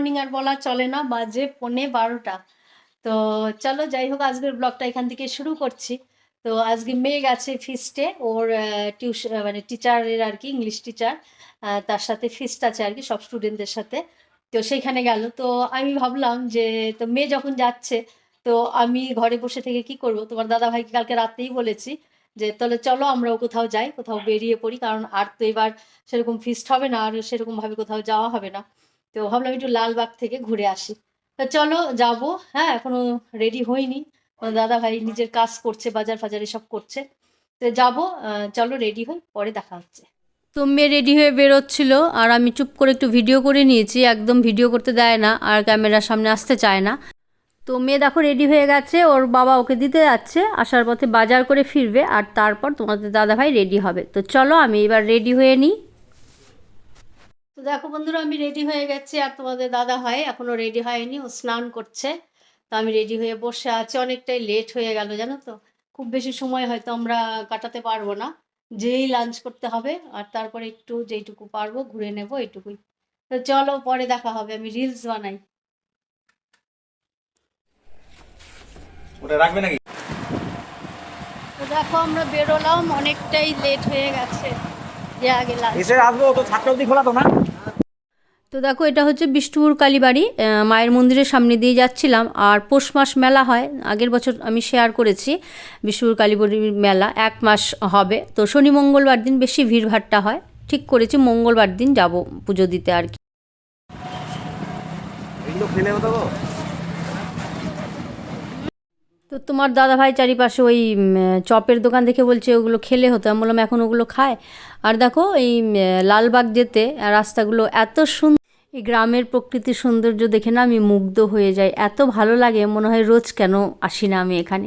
Morning আর বলা চলে না, বাজে পৌনে বারোটা। তো চলো যাই হোক, আজকের ব্লগটা এখান থেকে শুরু করছি। তো আজকে মেয়ে গেছে ফিস্টে ওর টিউশন মানে টিচারের আর কি ইংলিশ টিচার তার সাথে ফিস্ট আছে আর কি, সব স্টুডেন্টদের সাথে। তো সেইখানে গেল। তো আমি ভাবলাম যে, তো মেয়ে যখন যাচ্ছে, তো আমি ঘরে বসে থেকে কি করব? তোমার দাদা ভাইকে কালকে রাতেই বলেছি যে, তাহলে চলো আমরাও কোথাও যাই, কোথাও বেরিয়ে পড়ি, কারণ আর তো এবার সেরকম ফিস্ট হবে না, আর সেরকমভাবে কোথাও যাওয়া হবে না। তো ভাবলাম একটু লালবাগ থেকে ঘুরে আসি। তো চলো যাব হ্যাঁ এখনও রেডি হইনি। দাদা ভাই নিজের কাজ করছে, বাজার ফাজার এসব করছে। তো যাব চলো রেডি হই, পরে দেখা হচ্ছে। তো মেয়ে রেডি হয়ে বেরোচ্ছিল, আর আমি চুপ করে একটু ভিডিও করে নিয়েছি, একদম ভিডিও করতে দেয় না, আর ক্যামেরার সামনে আসতে চায় না। তো মেয়ে দেখো রেডি হয়ে গেছে, ওর বাবা ওকে দিতে যাচ্ছে, আসার পথে বাজার করে ফিরবে, আর তারপর তোমাদের দাদাভাই রেডি হবে। তো চলো আমি এবার রেডি হয়ে নিই। তো দেখো বন্ধুরা আমি রেডি হয়ে গেছি আর তোমাদের দাদা ভাই এখনও রেডি হয়নি ও স্নান করছে। তো আমি রেডি হয়ে বসে আছি অনেকটাই লেট হয়ে গেল জানো তো? খুব বেশি সময় হয়তো আমরা কাটাতে পারব না। যেই লাঞ্চ করতে হবে আর তারপরে একটু যেইটুকু পারব ঘুরে নেব এইটুকুই। তো চলো পরে দেখা হবে আমি রিলস বানাই। ওটা রাখবে নাকি? তো দেখো আমরা বেরোলাম অনেকটাই লেট হয়ে গেছে। যে আগে লাঞ্চ এসে আসব তো অবধি খোলা তো না? তো দেখো এটা হচ্ছে বিষ্ণুপুর কালীবাড়ি মায়ের মন্দিরের সামনে দিয়ে যাচ্ছিলাম। আর পৌষ মাস মেলা হয় আগের বছর আমি শেয়ার করেছি বিষ্ণুপুর কালীবাড়ির মেলা এক মাস হবে। তো শনি মঙ্গলবার দিন বেশি ভিড়ভাট্টা হয়। ঠিক করেছি মঙ্গলবার দিন যাব পুজো দিতে আর কি। তো তোমার দাদা ভাই চারিপাশে ওই চপের দোকান দেখে বলছে ওগুলো খেলে হতো। আমি বললাম এখন ওগুলো খায়। আর দেখো এই লালবাগ যেতে রাস্তাগুলো এত সুন্দর এই গ্রামের প্রকৃতি সৌন্দর্য দেখে না আমি মুগ্ধ হয়ে যাই। এত ভালো লাগে, মনে হয় রোজ কেন আসি না আমি এখানে।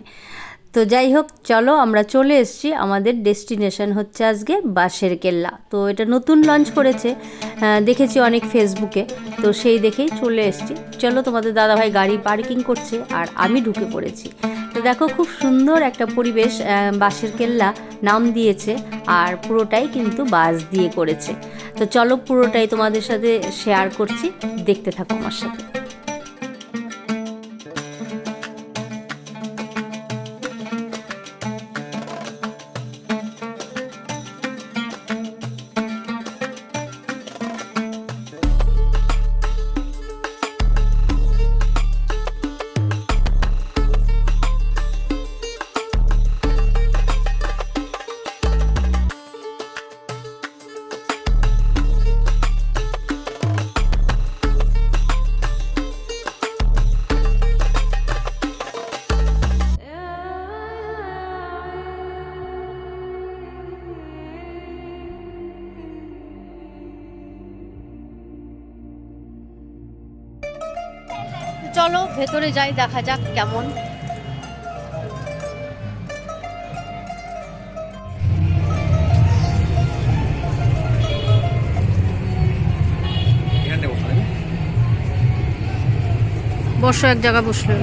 তো যাই হোক চলো আমরা চলে এসেছি। আমাদের ডেস্টিনেশন হচ্ছে আজকে বাঁশের কেল্লা তো এটা নতুন লঞ্চ করেছে। দেখেছি অনেক ফেসবুকে তো সেই দেখেই চলে এসেছি। চলো, তোমাদের দাদাভাই গাড়ি পার্কিং করছে আর আমি ঢুকে পড়েছি। তো দেখো, খুব সুন্দর একটা পরিবেশ বাঁশের কেল্লা নাম দিয়েছে আর পুরোটাই কিন্তু বাস দিয়ে করেছে। তো চলো, পুরোটাই তোমাদের সাথে শেয়ার করছি। দেখতে থাকো আমার সাথে। চলো ভেতরে যাই দেখা যাক কেমন। এখানে বসো এক জায়গা বসলে।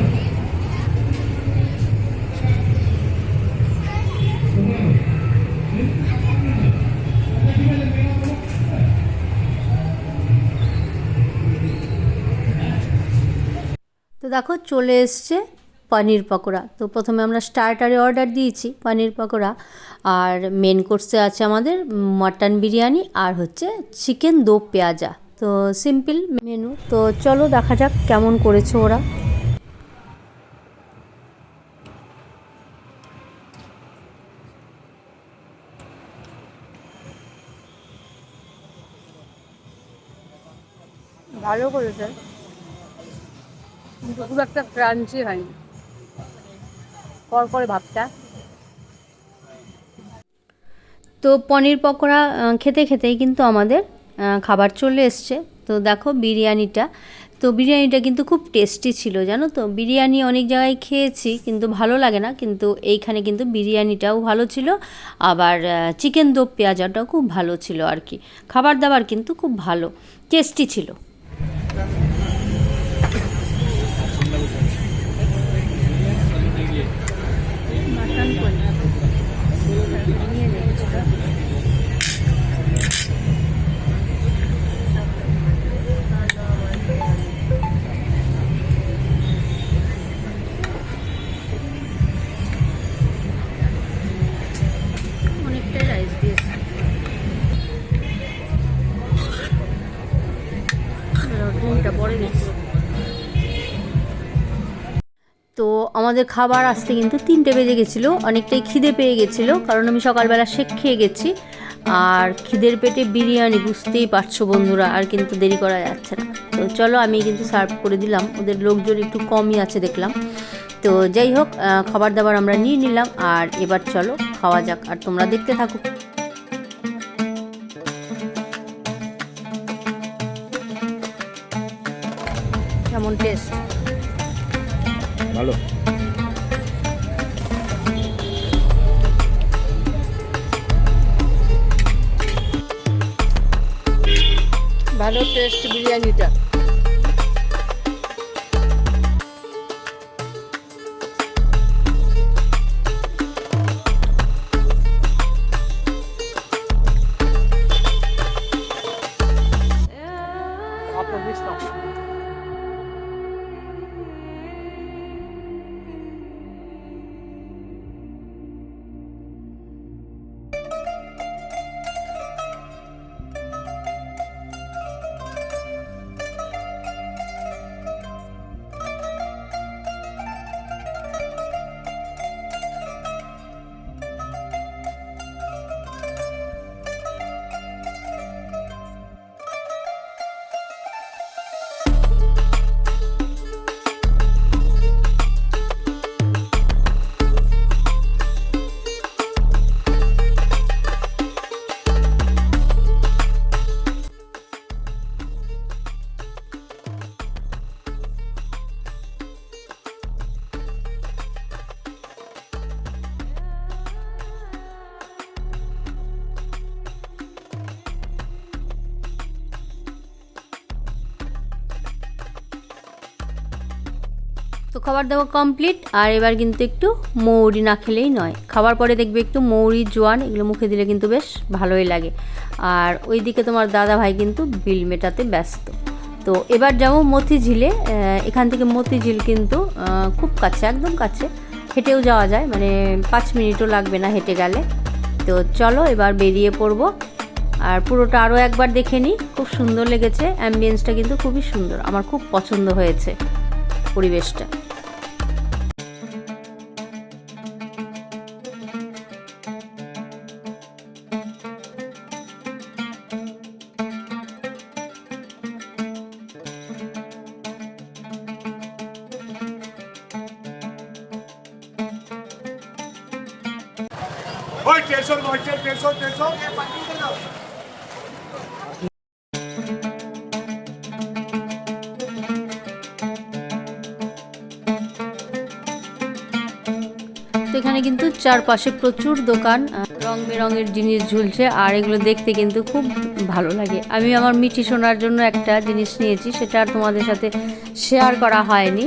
দেখো চলে এসছে পনির পকোড়া। তো প্রথমে আমরা স্টার্টারে অর্ডার দিয়েছি পনির পকোড়া। আর মেন কোর্সে আছে আমাদের মটন বিরিয়ানি আর হচ্ছে চিকেন দো পেঁয়াজা। তো সিম্পল মেনু তো চলো দেখা যাক কেমন করেছে ওরা। ভালো করেছে। খুব একটা ক্রাঞ্চি হয়নি। ভাবটা তো পনির পকোড়া খেতে খেতেই কিন্তু আমাদের খাবার চলে এসছে। তো দেখো বিরিয়ানিটা। তো বিরিয়ানিটা কিন্তু খুব টেস্টি ছিল, জানো তো? বিরিয়ানি অনেক জায়গায় খেয়েছি, কিন্তু ভালো লাগে না। কিন্তু এইখানে কিন্তু বিরিয়ানিটাও ভালো ছিল। আবার চিকেন দো পেঁয়াজাটাও খুব ভালো ছিল আর কি। খাবার দাবার কিন্তু খুব ভালো, টেস্টি ছিল। আমাদের খাবার আসতে কিন্তু তিনটে বেজে গেছিল। অনেকটাই খিদে পেয়ে গেছিল, কারণ আমি সকালবেলা শেক খেয়ে গেছি। আর খিদের পেটে বিরিয়ানি, বুঝতেই পারছ বন্ধুরা, আর কিন্তু দেরি করা যাচ্ছে না। তো চলো আমি কিন্তু সার্ভ করে দিলাম, ওদের লোকজন একটু কমই আছে দেখলাম। তো যাই হোক খাবার দাবার আমরা নিয়ে নিলাম, আর এবার চলো খাওয়া যাক, আর তোমরা দেখতে থাকো। কেমন টেস্ট ভালো। ভালো টেস্ট বিরিয়ানিটা। খাবার দাবার কমপ্লিট আর এবার কিন্তু একটু মৌরি না খেলেই নয়। খাবার পরে দেখবে একটু মৌরি, জোয়ান, এগুলো মুখে দিলে কিন্তু বেশ ভালোই লাগে। আর ওইদিকে তোমার দাদা ভাই কিন্তু বিল মেটাতে ব্যস্ত। তো এবার যাব মতিঝিলে এখান থেকে মতিঝিল কিন্তু খুব কাছে, একদম কাছে। হেঁটেও যাওয়া যায় মানে পাঁচ মিনিটও লাগবে না হেঁটে গেলে। তো চলো এবার বেরিয়ে পড়ব। আর পুরোটা আরও একবার দেখে নিই। খুব সুন্দর লেগেছে অ্যাম্বিয়েন্সটা কিন্তু খুবই সুন্দর। আমার খুব পছন্দ হয়েছে পরিবেশটা। ওই টেনশন টেনশন টেনশন এখানে কিন্তু চারপাশে প্রচুর দোকান রং বেরঙের জিনিস ঝুলছে, আর এগুলো দেখতে কিন্তু খুব ভালো লাগে। আমি আমার মিঠি শোনার জন্য একটা জিনিস নিয়েছি, সেটা আর তোমাদের সাথে শেয়ার করা হয়নি।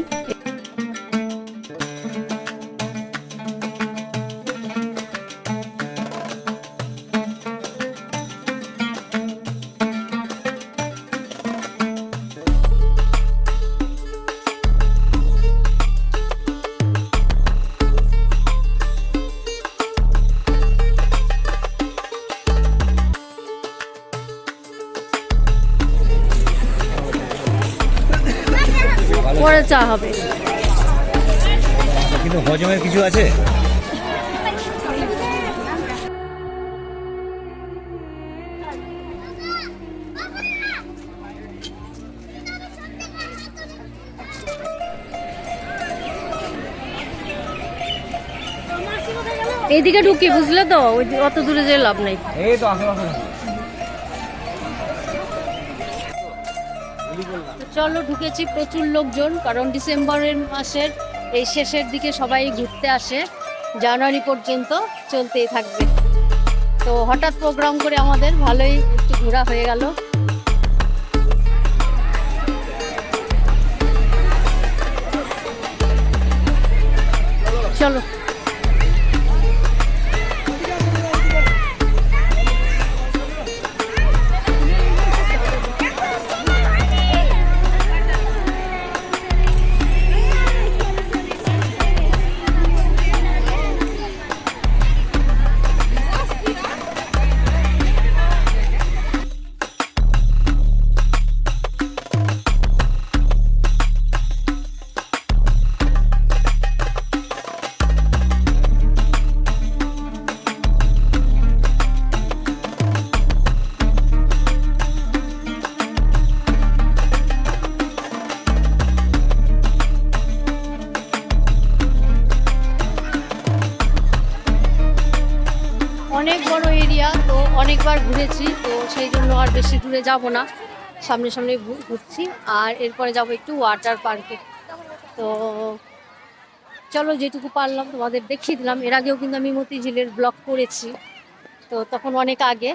পরে চা হবে। কিন্তু হজমের কিছু আছে? এইদিকে ঢুকি বুঝলে তো? ওই অত দূরে যে লাভ নেই। এই তো আশেপাশে। চলো, ঢুকেছি প্রচুর লোকজন, কারণ ডিসেম্বরের মাসের এই শেষের দিকে সবাই ঘুরতে আসে, জানুয়ারি পর্যন্ত চলতেই থাকবে। তো হঠাৎ প্রোগ্রাম করে আমাদের ভালোই একটু ঘোরা হয়ে গেল। চলো। অনেকবার ঘুরেছি, তো সেই জন্য আর বেশি দূরে যাব না। সামনে সামনে ঘুরছি, আর এরপরে যাব একটু ওয়াটার পার্কে তো চলো যেটুকু পারলাম তোমাদের দেখিয়ে দিলাম। এর আগেও কিন্তু আমি মতিঝিলের ব্লগ করেছি, তো তখন অনেক আগে।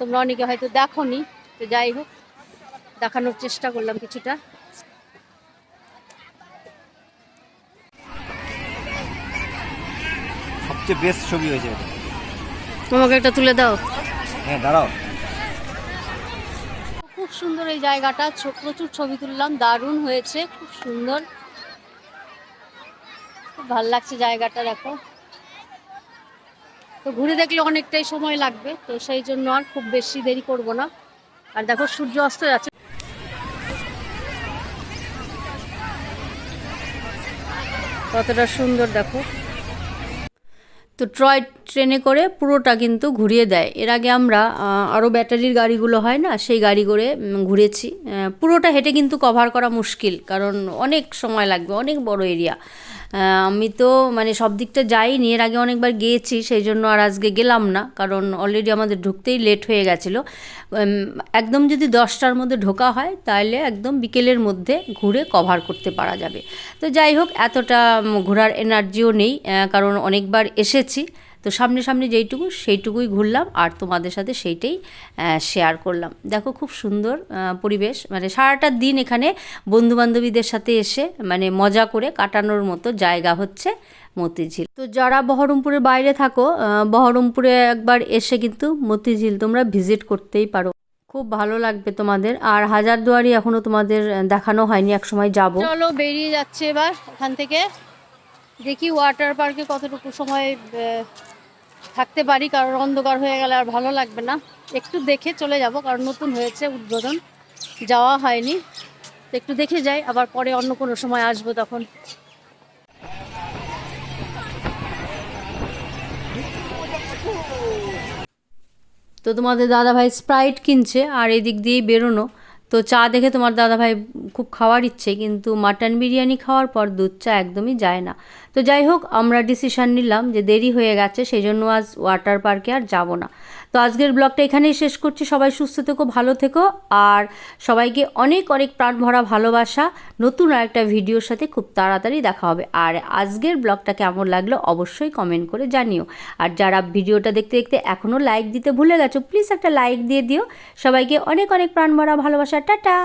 তোমরা অনেকে হয়তো দেখোনি, তো যাই হোক, দেখানোর চেষ্টা করলাম কিছুটা। সবচেয়ে বেস্ট ছবি হয়েছে। তোমাকে একটা তুলে দাও। হ্যাঁ দাঁড়াও। খুব সুন্দর এই জায়গাটা প্রচুর ছবি তুললাম দারুণ হয়েছে খুব সুন্দর। খুব ভালো লাগছে জায়গাটা দেখো। তো ঘুরে দেখলে অনেকটাই সময় লাগবে তো সেই জন্য আর খুব বেশি দেরি করব না। আর দেখো সূর্য অস্ত যাচ্ছে। কতটা সুন্দর দেখো। তো ট্রয় ট্রেনে করে পুরোটা কিন্তু ঘুরিয়ে দেয়। এর আগে আমরা আরও ব্যাটারির গাড়িগুলো হয় না, সেই গাড়ি করে ঘুরেছি। পুরোটা হেঁটে কিন্তু কভার করা মুশকিল, কারণ অনেক সময় লাগবে, অনেক বড় এরিয়া আমি তো মানে সব দিকটা যাইনি। এর আগে অনেকবার গিয়েছি, সেই জন্য আর আজকে গেলাম না। কারণ অলরেডি আমাদের ঢুকতেই লেট হয়ে গেছিল। একদম যদি দশটার মধ্যে ঢোকা হয় তাহলে একদম বিকেলের মধ্যে ঘুরে কভার করতে পারা যাবে। তো যাই হোক, এতটা ঘোরার এনার্জিও নেই কারণ অনেকবার এসেছি। তো সামনে সামনে যেইটুকু, সেইটুকুই ঘুরলাম আর তোমাদের সাথে সেইটাই শেয়ার করলাম। দেখো খুব সুন্দর পরিবেশ। মানে সারাটা দিন এখানে বন্ধুবান্ধবীদের সাথে এসে মানে মজা করে কাটানোর মতো জায়গা হচ্ছে মতিঝিল। তো যারা বহরমপুরের বাইরে থাকো বহরমপুরে একবার এসে কিন্তু মতিঝিল তোমরা ভিজিট করতেই পারো। খুব ভালো লাগবে তোমাদের। আর হাজারদুয়ারি এখনও তোমাদের দেখানো হয়নি এক সময় যাব। চলো বেরিয়ে যাচ্ছে এবার এখান থেকে। দেখি ওয়াটার পার্কে কতটুকু সময় থাকতে পারি, কারণ অন্ধকার হয়ে গেলে আর ভালো লাগবে না। একটু দেখে চলে যাব, কারণ নতুন হয়েছে উদ্বোধন। যাওয়া হয়নি। তো একটু দেখে যাই, আবার পরে অন্য কোনো সময় আসব তখন। তো তোমাদের দাদাভাই স্প্রাইট কিনছে, আর এদিক দিয়েই বেরোনো। তো চা দেখে তোমার দাদাভাই খুব খাওয়ার ইচ্ছে, কিন্তু মাটন বিরিয়ানি খাওয়ার পর দুধ চা একদমই যায় না। তো যাই হোক, আমরা ডিসিশন নিলাম যে দেরি হয়ে গেছে সেই জন্য আজ ওয়াটার পার্কে আর যাব না। তো আজকের ব্লগটা এখানেই শেষ করছি। সবাই সুস্থ থেকো, ভালো থেকো। আর সবাইকে অনেক অনেক প্রাণ ভরা ভালোবাসা। নতুন আর একটা ভিডিওর সাথে খুব তাড়াতাড়ি দেখা হবে। আর আজকের ব্লগটা কেমন লাগল অবশ্যই কমেন্ট করে জানিও। আর যারা ভিডিওটা দেখতে দেখতে এখনও লাইক দিতে ভুলে গেছো প্লিজ একটা লাইক দিয়ে দিও। সবাইকে অনেক অনেক প্রাণ ভরা ভালোবাসা। টাটা!